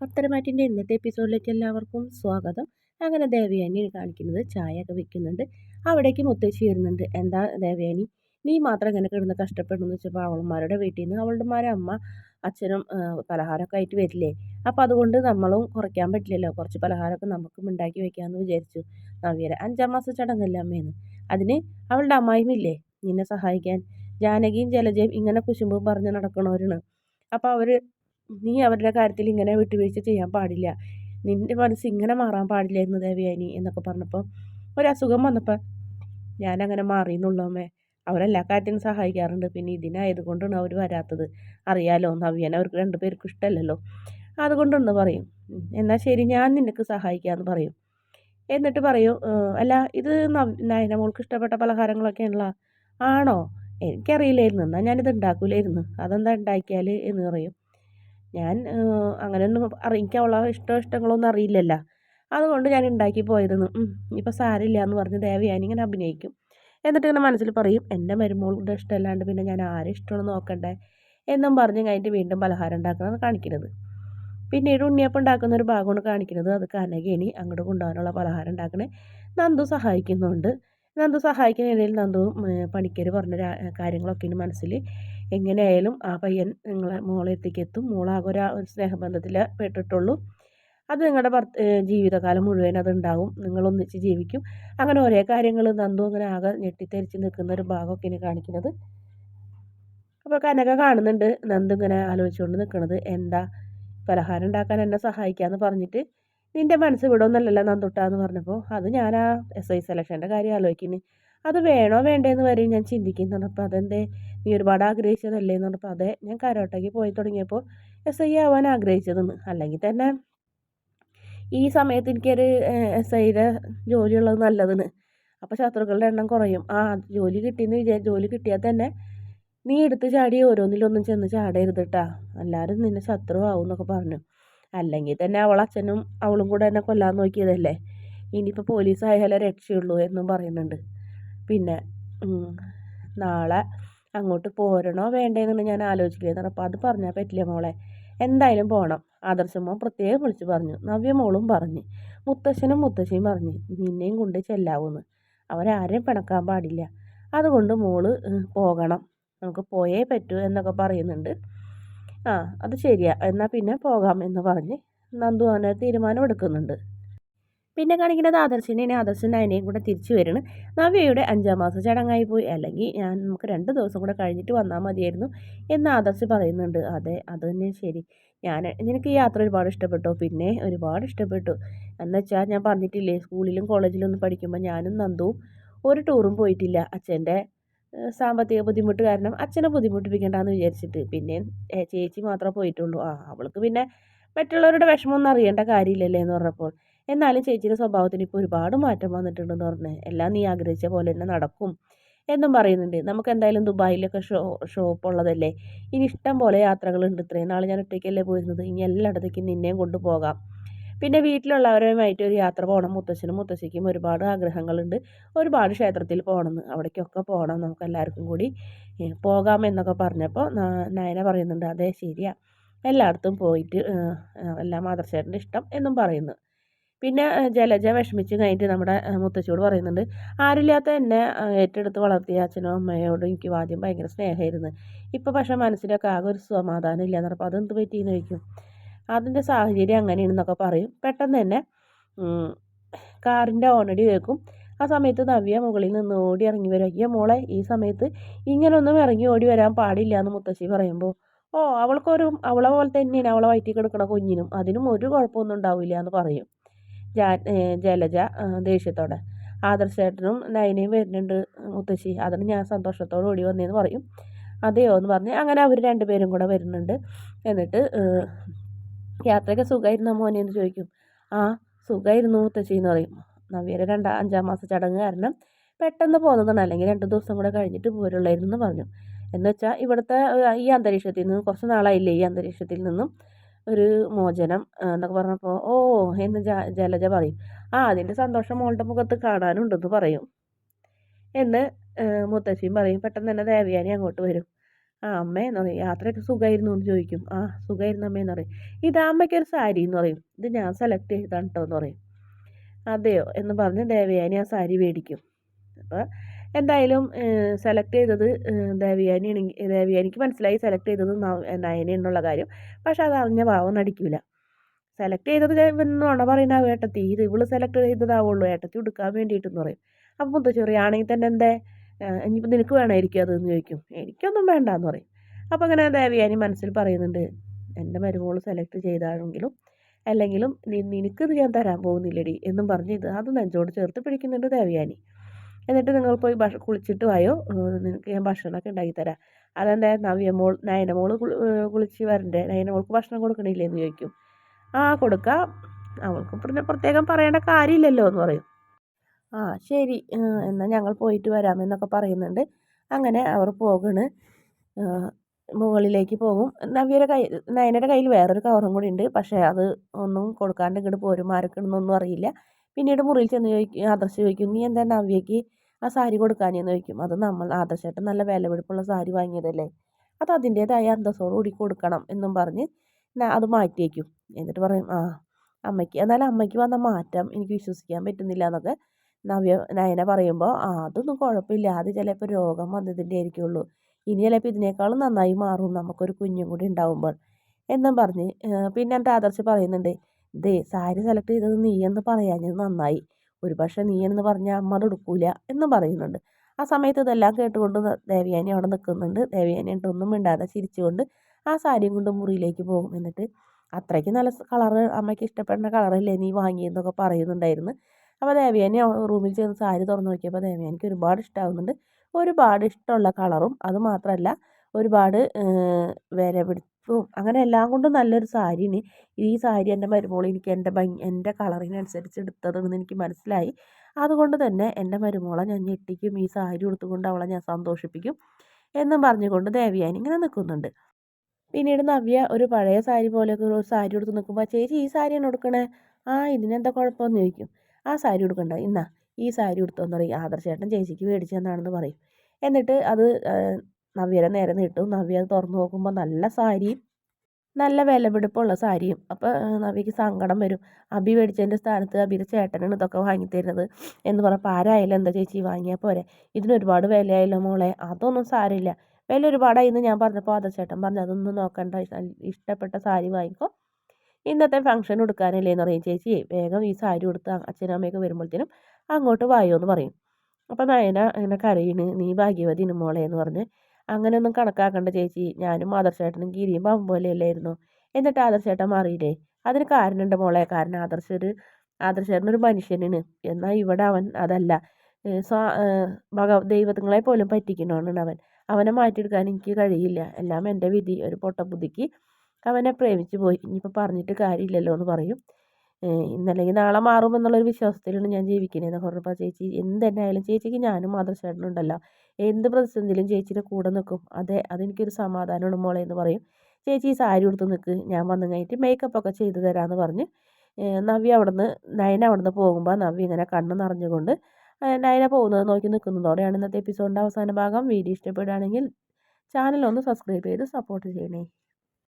പത്തരമാറ്റിന്റെ ഇന്നത്തെ എപ്പിസോഡിലേക്ക് എല്ലാവർക്കും സ്വാഗതം. അങ്ങനെ ദേവയാനി കാണിക്കുന്നത് ചായ ഒക്കെ വെക്കുന്നുണ്ട്. അവിടേക്ക് മുത്തശ്ശി വരുന്നുണ്ട്. എന്താ ദേവയാനി നീ മാത്രം ഇങ്ങനെ കിടന്ന് കഷ്ടപ്പെടുന്നു വെച്ചപ്പോൾ അവൾമാരുടെ വീട്ടിൽ നിന്ന് അവളുടെ അമ്മ അച്ഛനും പലഹാരമൊക്കെ ആയിട്ട് വരില്ലേ? അപ്പോൾ അതുകൊണ്ട് നമ്മളും കുറയ്ക്കാൻ പറ്റില്ലല്ലോ. കുറച്ച് പലഹാരമൊക്കെ നമുക്കും ഉണ്ടാക്കി വെക്കാമെന്ന് വിചാരിച്ചു. നവ്യര അഞ്ചാം മാസം ചടങ്ങല്ല അമ്മേന്ന്. അതിന് അവളുടെ അമ്മായിമില്ലേ നിന്നെ സഹായിക്കാൻ? ജാനകിയും ജലജയും ഇങ്ങനെ കുശുമ്പും പറഞ്ഞ് നടക്കണവരാണ്. അപ്പോൾ അവർ നീ അവരുടെ കാര്യത്തിൽ ഇങ്ങനെ വിട്ടുവീഴ്ച ചെയ്യാൻ പാടില്ല. നിന്റെ മനസ്സ് ഇങ്ങനെ മാറാൻ പാടില്ലായിരുന്നു ദേവയാനി എന്നൊക്കെ പറഞ്ഞപ്പോൾ ഒരസുഖം വന്നപ്പോൾ ഞാനങ്ങനെ മാറി എന്നുള്ളമ്മേ അവരെല്ലാ കാര്യത്തിനും സഹായിക്കാറുണ്ട്. പിന്നെ ഇതിനായത് കൊണ്ടാണ് അവർ വരാത്തത്. അറിയാലോ നവ്യനെ അവർക്ക് രണ്ടുപേർക്കും ഇഷ്ടമല്ലല്ലോ. അതുകൊണ്ടൊന്ന് പറയും. എന്നാൽ ശരി ഞാൻ നിനക്ക് സഹായിക്കാമെന്ന് പറയും. എന്നിട്ട് പറയും അല്ല ഇത് നയന മോൾക്ക് ഇഷ്ടപ്പെട്ട പലഹാരങ്ങളൊക്കെയാണല്ലോ. ആണോ? എനിക്കറിയില്ലായിരുന്നു. എന്നാൽ ഞാനിത് ഉണ്ടാക്കൂലായിരുന്നു. അതെന്താ ഉണ്ടാക്കിയാൽ എന്ന് പറയും. ഞാൻ അങ്ങനെയൊന്നും എനിക്ക് അവളെ ഇഷ്ടം ഇഷ്ടങ്ങളൊന്നും അറിയില്ലല്ലോ. അതുകൊണ്ട് ഞാൻ ഉണ്ടാക്കി പോയതെന്ന് ഇപ്പോൾ സാരില്ല എന്ന് പറഞ്ഞ് ദേവയാനി ഇങ്ങനെ അഭിനയിക്കും. എന്നിട്ട് ഇങ്ങനെ മനസ്സിൽ പറയും എന്റെ മരുമോളുടെ ഇഷ്ടമല്ലാണ്ട് പിന്നെ ഞാൻ ആരെ ഇഷ്ടമാണ് നോക്കണ്ടേ? എന്നും പറഞ്ഞ് കഴിഞ്ഞിട്ട് വീണ്ടും പലഹാരം ഉണ്ടാക്കുന്നത് കാണിക്കുന്നത് പിന്നീട് ഉണ്ണിയപ്പം ഉണ്ടാക്കുന്ന ഒരു ഭാഗമാണ് കാണിക്കുന്നത്. അത് കനകേനി അങ്ങോട്ട് കൊണ്ടുപോകാനുള്ള പലഹാരം ഉണ്ടാക്കണേ. നന്ദു സഹായിക്കുന്നുണ്ട്. നന്ദു സഹായിക്കുന്നതിനിടയിൽ നന്ദു പണിക്കർ പറഞ്ഞ കാര്യങ്ങളൊക്കെ മനസ്സിൽ എങ്ങനെയായാലും ആ പയ്യൻ നിങ്ങളെ മോളെ എത്തിക്കെത്തും. മോളാകെ ഒരു സ്നേഹബന്ധത്തിൽ പെട്ടിട്ടുള്ളൂ. അത് നിങ്ങളുടെ ഭർത്ത ജീവിതകാലം മുഴുവൻ അതുണ്ടാവും. നിങ്ങളൊന്നിച്ച് ജീവിക്കും. അങ്ങനെ ഒരേ കാര്യങ്ങൾ നന്ദു അങ്ങനെ ആകെ ഞെട്ടിത്തെരിച്ച് നിൽക്കുന്ന ഒരു ഭാഗമൊക്കെ ഇനി കാണിക്കുന്നത്. അപ്പോൾ കനക കാണുന്നുണ്ട്. നന്ദു ഇങ്ങനെ ആലോചിച്ചുകൊണ്ട് നിൽക്കുന്നത് എന്താ? പലഹാരം ഉണ്ടാക്കാൻ എന്നെ സഹായിക്കാമെന്ന് പറഞ്ഞിട്ട് നിന്റെ മനസ്സ് വിടുമെന്നല്ലല്ലോ നന്ദുട്ടാന്ന് പറഞ്ഞപ്പോൾ അത് ഞാൻ ആ എസ് ഐ സെലക്ഷന്റെ കാര്യം ആലോചിക്കുന്നു അത് വേണോ വേണ്ടേന്ന് വരെ ഞാൻ ചിന്തിക്കുന്നു പറഞ്ഞപ്പോൾ അതെന്തേ? നീ ഒരുപാട് ആഗ്രഹിച്ചതല്ലേ എന്ന് പറഞ്ഞപ്പോൾ അതെ ഞാൻ കരോട്ടയ്ക്ക് പോയി തുടങ്ങിയപ്പോൾ എസ് ഐ ആവാൻ ആഗ്രഹിച്ചതെന്ന്. അല്ലെങ്കിൽ തന്നെ ഈ സമയത്ത് എനിക്കൊരു എസ് ഐയുടെ ജോലിയുള്ളത് നല്ലതെന്ന് അപ്പോൾ ശത്രുക്കളുടെ എണ്ണം കുറയും. ആ ജോലി കിട്ടിയെന്ന് വിചാരിച്ച് ജോലി കിട്ടിയാൽ തന്നെ നീ എടുത്ത് ചാടി ഓരോന്നിലൊന്നും ചെന്ന് ചാടരുത് കേട്ടാ എല്ലാവരും നിന്നെ ശത്രു ആവും എന്നൊക്കെ പറഞ്ഞു. അല്ലെങ്കിൽ തന്നെ അവളച്ഛനും അവളും കൂടെ എന്നെ കൊല്ലാൻ നോക്കിയതല്ലേ? ഇനിയിപ്പോൾ പോലീസായാലേ രക്ഷയുള്ളൂ എന്നും പറയുന്നുണ്ട്. പിന്നെ നാളെ അങ്ങോട്ട് പോരണോ വേണ്ടേന്നാണ് ഞാൻ ആലോചിക്കുന്നത് അപ്പോൾ അത് പറഞ്ഞാൽ പറ്റില്ല മോളെ. എന്തായാലും പോകണം ആദർശമോ പ്രത്യേകം വിളിച്ച് പറഞ്ഞു. നവ്യമോളും പറഞ്ഞു. മുത്തശ്ശനും മുത്തശ്ശിയും പറഞ്ഞു. നിന്നെയും കൊണ്ട് ചെല്ലാവൂന്ന്. അവരാരെയും പിണക്കാൻ പാടില്ല. അതുകൊണ്ട് മോൾ പോകണം. നമുക്ക് പോയേ പറ്റൂ എന്നൊക്കെ പറയുന്നുണ്ട്. ആ അത് ശരിയാ. എന്നാൽ പിന്നെ പോകാം എന്ന് പറഞ്ഞ് നന്ദു അവനെ തീരുമാനം എടുക്കുന്നുണ്ട്. പിന്നെ കാണിക്കുന്നത് ആദർശിനെയും ആദർശൻ അതിനെയും കൂടെ തിരിച്ചു വരണം നവ്യയുടെ അഞ്ചാം മാസ ചടങ്ങായി പോയി. അല്ലെങ്കിൽ ഞാൻ നമുക്ക് രണ്ട് ദിവസം കൂടെ കഴിഞ്ഞിട്ട് വന്നാൽ മതിയായിരുന്നു എന്ന് ആദർശ് പറയുന്നുണ്ട്. അതെ അത് തന്നെ ശരി. ഞാൻ നിനക്ക് ഈ യാത്ര ഒരുപാട് ഇഷ്ടപ്പെട്ടു. പിന്നെ ഒരുപാട് ഇഷ്ടപ്പെട്ടു. എന്നുവെച്ചാൽ ഞാൻ പറഞ്ഞിട്ടില്ലേ സ്കൂളിലും കോളേജിലും ഒന്നും പഠിക്കുമ്പോൾ ഞാനും നന്ദുവും ഒരു ടൂറും പോയിട്ടില്ല. അച്ഛന്റെ സാമ്പത്തിക ബുദ്ധിമുട്ട് കാരണം അച്ഛനെ ബുദ്ധിമുട്ടിപ്പിക്കണ്ടെന്ന് വിചാരിച്ചിട്ട് പിന്നെ ചേച്ചി മാത്രമേ പോയിട്ടുള്ളൂ. ആ അവൾക്ക് പിന്നെ മറ്റുള്ളവരുടെ വിഷമമൊന്നും അറിയേണ്ട കാര്യമില്ലല്ലേ എന്ന് പറഞ്ഞപ്പോൾ എന്നാലും ചേച്ചിയുടെ സ്വഭാവത്തിന് ഇപ്പോൾ ഒരുപാട് മാറ്റം വന്നിട്ടുണ്ടെന്ന് പറഞ്ഞ് എല്ലാം നീ ആഗ്രഹിച്ച പോലെ തന്നെ നടക്കും എന്നും പറയുന്നുണ്ട്. നമുക്ക് എന്തായാലും ദുബായിലൊക്കെ ഷോ ഷോപ്പ് ഉള്ളതല്ലേ? ഇനി ഇഷ്ടം പോലെ യാത്രകളുണ്ട്. ഇത്രയും നാൾ ഞാൻ ഒറ്റയ്ക്കല്ലേ പോയിരുന്നത്. ഇനി എല്ലായിടത്തേക്കും നിന്നെയും കൊണ്ടുപോകാം പിന്നെ വീട്ടിലുള്ളവരുമായിട്ട് ഒരു യാത്ര പോകണം മുത്തശ്ശനും മുത്തശ്ശിക്കും ഒരുപാട് ആഗ്രഹങ്ങളുണ്ട്. ഒരുപാട് ക്ഷേത്രത്തിൽ പോകണമെന്ന് അവിടേക്കൊക്കെ പോകണം നമുക്ക് എല്ലാവർക്കും കൂടി പോകാം എന്നൊക്കെ പറഞ്ഞപ്പോൾ നയന പറയുന്നുണ്ട് അതെ ശരിയാ. എല്ലായിടത്തും പോയിട്ട് എല്ലാ മാതൃശേരന്റെ ഇഷ്ടം എന്നും പറയുന്നു. പിന്നെ ജലജ വിഷമിച്ച് കഴിഞ്ഞിട്ട് നമ്മുടെ മുത്തശ്ശിയോട് പറയുന്നുണ്ട് ആരില്ലാത്ത എന്നെ ഏറ്റെടുത്ത് വളർത്തിയ അച്ഛനോ അമ്മയോടും എനിക്ക് ആദ്യം ഭയങ്കര സ്നേഹമായിരുന്നു. ഇപ്പോൾ പക്ഷേ മനസ്സിലൊക്കെ ആകെ ഒരു സമാധാനം ഇല്ല. എന്ന് പറഞ്ഞപ്പോൾ അതെന്ത് പറ്റിയെന്ന് ചോദിക്കും? അതിന്റെ സാഹചര്യം അങ്ങനെയാണെന്നൊക്കെ പറയും. പെട്ടെന്ന് തന്നെ കാറിന്റെ ഓണടി കേൾക്കും. ആ സമയത്ത് നവ്യ മുകളിൽ നിന്ന് ഓടി ഇറങ്ങി വരും. അയ്യോ മോളെ ഈ സമയത്ത് ഇങ്ങനൊന്നും ഇറങ്ങി ഓടി വരാൻ പാടില്ല എന്ന് മുത്തശ്ശി പറയുമ്പോൾ ഓ അവൾക്കൊരു അവളെ പോലെ തന്നെയാണ് അവളെ വയറ്റി കിടക്കണ കുഞ്ഞിനും. അതിനും ഒരു കുഴപ്പമൊന്നും ഉണ്ടാവില്ല എന്ന് പറയും. ജാ ജലജ ദേഷ്യത്തോടെ. ആദർശേട്ടനും നയനയും വരുന്നുണ്ട് മുത്തശ്ശി. അതിന് ഞാൻ സന്തോഷത്തോടെ ഓടി വന്നേന്ന് പറയും. അതെയോ? എന്ന് പറഞ്ഞ്. അങ്ങനെ അവർ രണ്ടുപേരും കൂടെ വരുന്നുണ്ട്. എന്നിട്ട് യാത്രയൊക്കെ സുഖമായിരുന്നോ മോനെ എന്ന് ചോദിക്കും. ആ സുഖമായിരുന്നു മുത്തശ്ശി എന്ന് പറയും. നവ്യയുടെ രണ്ടാം അഞ്ചാം മാസ ചടങ്ങ് കാരണം പെട്ടെന്ന് പോകുന്നതാണ്. അല്ലെങ്കിൽ രണ്ട് ദിവസം കൂടെ കഴിഞ്ഞിട്ട് പോരുള്ളായിരുന്നു എന്ന് പറഞ്ഞു. എന്നുവെച്ചാൽ ഇവിടുത്തെ ഈ അന്തരീക്ഷത്തിൽ നിന്ന് കുറച്ച് നാളായില്ലേ ഈ അന്തരീക്ഷത്തിൽ നിന്നും ഒരു മോചനം എന്നൊക്കെ പറഞ്ഞപ്പോൾ ഓ എന്ന് ജലജ പറയും. ആ അതിന്റെ സന്തോഷം മോളുടെ മുഖത്ത് കാണാനുണ്ടെന്ന് പറയും. എന്ന് മുത്തശ്ശിയും പറയും. പെട്ടെന്ന് തന്നെ ദേവയാനി അങ്ങോട്ട് വരും. ആ അമ്മയെന്ന് പറയും. യാത്രയൊക്കെ സുഖമായിരുന്നു എന്ന് ചോദിക്കും. ആ സുഖമായിരുന്നു അമ്മയെന്ന് പറയും. ഇത് അമ്മയ്ക്കൊരു സാരി എന്ന് പറയും. ഇത് ഞാൻ സെലക്ട് ചെയ്താണ് കേട്ടോ എന്ന് പറയും. അതെയോ? എന്ന് പറഞ്ഞ് ദേവയാനി ആ സാരി മേടിക്കും. അപ്പോൾ എന്തായാലും സെലക്ട് ചെയ്തത് ദേവയാനിയാണെങ്കിൽ ദേവയാനിക്ക് മനസ്സിലായി സെലക്ട് ചെയ്തത് നയന എന്നുള്ള കാര്യം. പക്ഷെ അത് അറിഞ്ഞ ഭാവം നടിക്കില്ല സെലക്ട് ചെയ്തത് എന്നാണോ പറയുന്ന ആ ഏട്ടത്തി. ഇത് ഇവൾ സെലക്ട് ചെയ്തതാവുള്ളൂ. ഏട്ടത്തി എടുക്കാൻ വേണ്ടിയിട്ടെന്ന് പറയും. അപ്പം മുത്തശ്ശേറി ആണെങ്കിൽ തന്നെ എന്തേ? ഇനിയിപ്പോൾ നിനക്ക് വേണമായിരിക്കും അതെന്ന് ചോദിക്കും. എനിക്കൊന്നും വേണ്ട എന്ന് പറയും. അപ്പോൾ അങ്ങനെ ദേവിയാനി മനസ്സിൽ പറയുന്നുണ്ട് എന്റെ മരുമോൾ സെലക്ട് ചെയ്താണെങ്കിലും അല്ലെങ്കിലും നിനക്കിത് ഞാൻ തരാൻ പോകുന്നില്ലടി എന്നും പറഞ്ഞ് ഇത് അത് നെഞ്ചോട് ചേർത്ത് പിടിക്കുന്നുണ്ട് ദേവിയാനി. എന്നിട്ട് നിങ്ങൾ പോയി ഭക്ഷ കുളിച്ചിട്ട് വായോ നിനക്ക് ഞാൻ ഭക്ഷണമൊക്കെ ഉണ്ടാക്കി തരാം. അതെന്താ നവ്യമോൾ നയനമോൾ കുളിച്ച് വരണ്ടേ? നയനമോൾക്ക് ഭക്ഷണം കൊടുക്കണില്ലേ എന്ന് ചോദിക്കും. ആ കൊടുക്കാം. അവൾക്ക് പിന്നെ പ്രത്യേകം പറയേണ്ട കാര്യമില്ലല്ലോ എന്ന് പറയും. ആ ശരി. എന്നാൽ ഞങ്ങൾ പോയിട്ട് വരാമെന്നൊക്കെ പറയുന്നുണ്ട്. അങ്ങനെ അവർ പോകണ്. മുകളിലേക്ക് പോകും. നവ്യയുടെ കൈ നയനയുടെ കയ്യിൽ വേറൊരു കവറും കൂടി ഉണ്ട്. പക്ഷേ അത് ഒന്നും കൊടുക്കാണ്ട് ഇങ്ങോട്ട് പോരും ആരൊക്കെയാണെന്നൊന്നും അറിയില്ല. പിന്നീട് മുറിയിൽ ചെന്ന് ചോദിക്കും ആദർശ് ചോദിക്കും നീ എന്താ നവ്യയ്ക്ക് ആ സാരി കൊടുക്കാനെന്ന് ചോദിക്കും. അത് നമ്മൾ ആദർശേട്ടൻ നല്ല വിലപിടിപ്പുള്ള സാരി വാങ്ങിയതല്ലേ. അത് അതിന്റേതായ അന്തസ്സോട് കൂടി കൊടുക്കണം എന്നും പറഞ്ഞ് അത് മാറ്റി വയ്ക്കും എന്നിട്ട് പറയും ആ അമ്മയ്ക്ക് എന്നാലും അമ്മയ്ക്ക് വന്ന മാറ്റം എനിക്ക് വിശ്വസിക്കാൻ പറ്റുന്നില്ല എന്നൊക്കെ നവ്യ നയന പറയുമ്പോൾ ആ അതൊന്നും കുഴപ്പമില്ല അത് ചിലപ്പോൾ രോഗം വന്നതിന്റെ ആയിരിക്കുള്ളൂ. ഇനി ചിലപ്പോൾ ഇതിനേക്കാളും നന്നായി മാറും നമുക്കൊരു കുഞ്ഞും കൂടി ഉണ്ടാവുമ്പോൾ. എന്നും പറഞ്ഞ് പിന്നെ എന്റെ ആദർശ് പറയുന്നുണ്ട് ദേ സാരി സെലക്ട് ചെയ്തത് നീ എന്ന് പറയാഞ്ഞത് നന്നായി. ഒരു പക്ഷേ നീ എന്ന് പറഞ്ഞാൽ അമ്മ എടുക്കൂല എന്നും പറയുന്നുണ്ട്. ആ സമയത്ത് ഇതെല്ലാം കേട്ടുകൊണ്ട് ദേവയാനി അവിടെ നിൽക്കുന്നുണ്ട്. ദേവയാനി ഒന്നും മിണ്ടാതെ ചിരിച്ചുകൊണ്ട് ആ സാരിയും കൊണ്ട് മുറിയിലേക്ക് പോകും. എന്നിട്ട് അത്രയ്ക്ക് നല്ല കളറ് അമ്മയ്ക്ക് ഇഷ്ടപ്പെടുന്ന കളറല്ലേ നീ വാങ്ങിയെന്നൊക്കെ പറയുന്നുണ്ടായിരുന്നു. അപ്പോൾ ദേവയാനി റൂമിൽ ചേർന്ന് സാരി തുറന്ന് നോക്കിയപ്പോൾ ദേവയാനിക്ക് ഒരുപാട് ഇഷ്ടമാകുന്നുണ്ട് ഒരുപാട് ഇഷ്ടമുള്ള കളറും അതുമാത്രമല്ല ഒരുപാട് വില പിടിപ്പും അങ്ങനെ എല്ലാം കൊണ്ടും നല്ലൊരു സാരിയാണ്. ഈ സാരി എന്റെ മരുമോൾ എനിക്ക് എന്റെ ഭംഗി എന്റെ കളറിനനുസരിച്ച് എടുത്തതെന്ന് എനിക്ക് മനസ്സിലായി. അതുകൊണ്ട് തന്നെ എന്റെ മരുമോളെ ഞാൻ ഞെട്ടിക്കും ഈ സാരി ഉടുത്തുകൊണ്ട് അവളെ ഞാൻ സന്തോഷിപ്പിക്കും എന്നും പറഞ്ഞുകൊണ്ട് ദേവയാനി ഇങ്ങനെ നിൽക്കുന്നുണ്ട്. പിന്നീട് നവ്യ ഒരു പഴയ സാരി പോലെയൊക്കെ ഒരു സാരി കൊടുത്ത് നിൽക്കുമ്പോൾ ചേച്ചി ഈ സാരിയാണ് കൊടുക്കണേ ആ ഇതിനെന്താ കുഴപ്പമെന്ന് ചോദിക്കും. ആ സാരി ഉടുക്കണ്ട. ഇന്നാ ഈ സാരി ഉടുത്തോന്ന് പറയും. ആദർശേട്ടൻ ചേച്ചിക്ക് മേടിച്ചു തന്നാണെന്ന് പറയും. എന്നിട്ട് അത് നവ്യരെ നേരെ നീട്ടും. നവ്യ അത് തുറന്നു നോക്കുമ്പോൾ നല്ല സാരിയും നല്ല വിലപിടിപ്പുള്ള സാരിയും. അപ്പോൾ നവ്യക്ക് സങ്കടം വരും. അബി മേടിച്ചതിന്റെ സ്ഥാനത്ത് അബിയുടെ ചേട്ടനാണ് ഇതൊക്കെ വാങ്ങിത്തരുന്നത് എന്ന് പറഞ്ഞപ്പോൾ ആരായാലും എന്താ ചേച്ചി വാങ്ങിയാൽ പോരെ? ഇതിനൊരുപാട് വിലയായല്ലോ മോളെ. അതൊന്നും സാരമില്ല. വില ഒരുപാടായിന്ന് ഞാൻ പറഞ്ഞപ്പോൾ ആദർശേട്ടൻ പറഞ്ഞു അതൊന്നും നോക്കണ്ട. ഇഷ്ടപ്പെട്ട സാരി വാങ്ങിക്കോ. ഇന്നത്തെ ഫംഗ്ഷൻ എടുക്കാനല്ലേ എന്ന് പറയും. ചേച്ചി വേഗം ഈ സാരി കൊടുത്ത് അച്ഛനും അമ്മയൊക്കെ വരുമ്പോഴത്തേനും അങ്ങോട്ട് വായോ എന്ന് പറയും. അപ്പം നയന അങ്ങനെ കരയിന് നീ ഭാഗ്യവതിന് മോളെ എന്ന് പറഞ്ഞ്. അങ്ങനെയൊന്നും കണക്കാക്കണ്ട ചേച്ചി. ഞാനും ആദർശേട്ടനും ഗിരിയും പാമ്പ് പോലെയല്ലായിരുന്നു. എന്നിട്ട് ആദർശേട്ടൻ മാറിയില്ലേ? അതിന് കാരണമുണ്ട് മോളെ. കാരണം ആദർശ ഒരു ആദർശേട്ടനൊരു മനുഷ്യനാണ്. എന്നാൽ ഇവിടെ അവൻ അതല്ല. സ്വാ ഭഗ ദൈവങ്ങളെ പോലും അവൻ. അവനെ മാറ്റിയെടുക്കാൻ എനിക്ക് കഴിയില്ല. എല്ലാം എന്റെ വിധി. ഒരു പൊട്ടബുദ്ധിക്ക് അവനെ പ്രേമിച്ചു പോയി. ഇനിയിപ്പോൾ പറഞ്ഞിട്ട് കാര്യമില്ലല്ലോ എന്ന് പറയും. ഇന്നല്ലെങ്കിൽ നാളെ മാറുമെന്നുള്ളൊരു വിശ്വാസത്തിലാണ് ഞാൻ ജീവിക്കുന്നതെന്ന് പറഞ്ഞപ്പോൾ ചേച്ചി എന്ത് തന്നെ ആയാലും ചേച്ചിക്ക് ഞാനും മാതൃശേട്ടനുണ്ടല്ലോ. എന്ത് പ്രതിസന്ധിയിലും ചേച്ചിയുടെ കൂടെ നിൽക്കും അതെ അതെനിക്കൊരു സമാധാനമാണ് മോളെ എന്ന് പറയും. ചേച്ചി ഈ സാരി ഉടുത്ത് നിൽക്ക് ഞാൻ വന്നു കഴിഞ്ഞിട്ട് മേക്കപ്പ് ഒക്കെ ചെയ്തു തരാമെന്ന് പറഞ്ഞ് നവ്യ അവിടുന്ന് നയന അവിടുന്ന് പോകുമ്പോൾ നവ്യ ഇങ്ങനെ കണ്ണ് നിറഞ്ഞുകൊണ്ട് നയന പോകുന്നത് നോക്കി നിൽക്കുന്നതോടെയാണ് ഇന്നത്തെ എപ്പിസോഡിന്റെ അവസാന ഭാഗം. വീഡിയോ ഇഷ്ടപ്പെടുകയാണെങ്കിൽ ചാനൽ ഒന്ന് സബ്സ്ക്രൈബ് ചെയ്ത് സപ്പോർട്ട് ചെയ്യണേ.